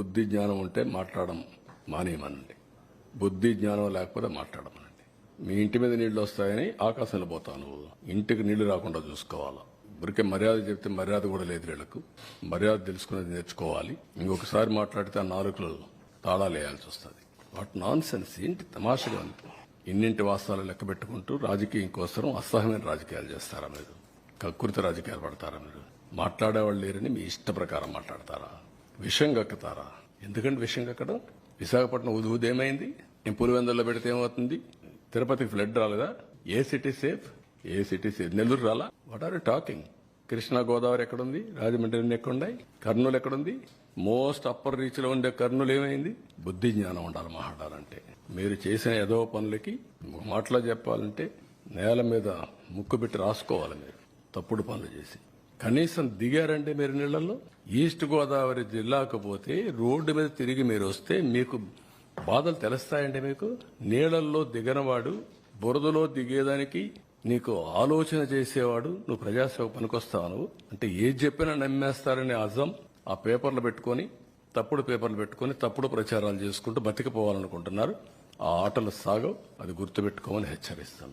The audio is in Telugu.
బుద్ధి జ్ఞానం ఉంటే మాట్లాడడం మానేయమనండి. బుద్ధి జ్ఞానం లేకపోతే మాట్లాడమనండి. మీ ఇంటి మీద నీళ్ళు వస్తాయని ఆకాశంలో పోతాను ఇంటికి నీళ్ళు రాకుండా చూసుకోవాలా. ఊరికే మర్యాద చెప్తే మర్యాద కూడా లేదు వీళ్ళకు. మర్యాద తెలుసుకునేది నేర్చుకోవాలి. ఇంకొకసారి మాట్లాడితే ఆ నాలుగులు తాళాలు వేయాల్సి వస్తుంది. వాట్ నాన్ సెన్స్ ఏంటి తమాషగా ఉంది? ఇన్నింటి వాస్తవాలు లెక్క పెట్టుకుంటూ రాజకీయం కోసం అసహ్యమైన రాజకీయాలు చేస్తారా మీరు? కకృత రాజకీయాలు పడతారా మీరు? మాట్లాడేవాళ్ళు లేరని మీ ఇష్ట ప్రకారం మాట్లాడతారా? విషం కక్కుతారా ఎందుకంటే విషం కక్కడం విశాఖపట్నం ఉదు ఏమైంది? నేను పులివెందుల్లో పెడితే ఏమవుతుంది? తిరుపతికి ఫ్లడ్ రాలేదా? ఏ సిటీ సేఫ్? ఏ సిటీ సేఫ్? నెల్లూరు రాలా? What are talking Krishna Godavari ఎక్కడుంది? రాజమండ్రి ఎక్కడున్నాయి? కర్నూలు ఎక్కడుంది? మోస్ట్ అప్పర్ రీచ్లో ఉండే కర్నూలు ఏమైంది? బుద్ధి జ్ఞానం ఉండాలి మాట్లాడాలంటే మీరు చేసిన ఏదో పనులకి మాటలో చెప్పాలంటే నేల మీద ముక్కు పెట్టి రాసుకోవాలి మీరు. తప్పుడు పనులు చేసి. కనీసం దిగారంటే మీరు నీళ్ళలో ఈస్ట్ గోదావరి జిల్లాకు పోతే రోడ్డు మీద తిరిగి మీరు వస్తే మీకు బాధలు తెలుస్తాయండి మీకు? నీళ్ళలో దిగనవాడు బురదలో దిగేదానికి నీకు ఆలోచన చేసేవాడు నువ్వు ప్రజాసేవ పనికొస్తావు నువ్వు? అంటే ఏది చెప్పినా నమ్మేస్తారనే అర్థం ఆ పేపర్లు పెట్టుకొని తప్పుడు పేపర్లు పెట్టుకొని తప్పుడు ప్రచారాలు చేసుకుంటూ బతికిపోవాలనుకుంటున్నారు. ఆ ఆటలు సాగవు. అది గుర్తుపెట్టుకోమని హెచ్చరిస్తాను.